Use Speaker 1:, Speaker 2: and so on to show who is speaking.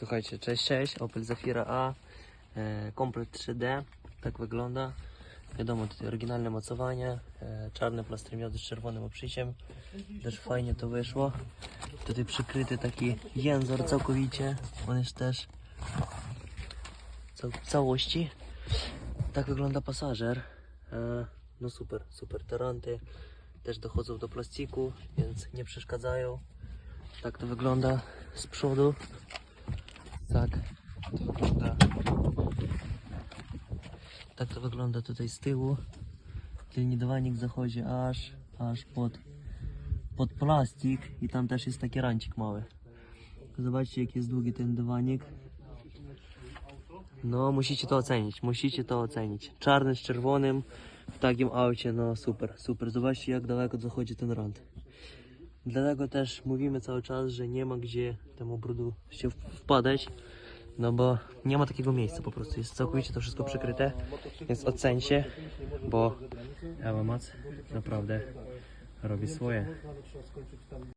Speaker 1: Słuchajcie, cześć, cześć, Opel Zafira A, e, komplet 3D, tak wygląda. Wiadomo, tutaj oryginalne mocowanie, e, czarny plastrymioty z czerwonym obszyciem, też fajnie to wyszło. Tutaj przykryty taki jęzor całkowicie, on jest też w całości. Tak wygląda pasażer. E, no super, super. Taranty też dochodzą do plastiku, więc nie przeszkadzają. Tak to wygląda z przodu. Tak to wygląda. Tak to wygląda tutaj z tyłu. Tylny dywanik zachodzi aż, aż pod, pod plastik i tam też jest taki rancik mały. Zobaczcie jaki jest długi ten dywanik. No musicie to ocenić, musicie to ocenić. Czarny z czerwonym w takim aucie, no super, super. Zobaczcie jak daleko zachodzi ten rand. Dlatego też mówimy cały czas, że nie ma gdzie temu brudu się wpadać, no bo nie ma takiego miejsca po prostu, jest całkowicie to wszystko przykryte, więc ocencie, bo Ewa Mac naprawdę robi swoje.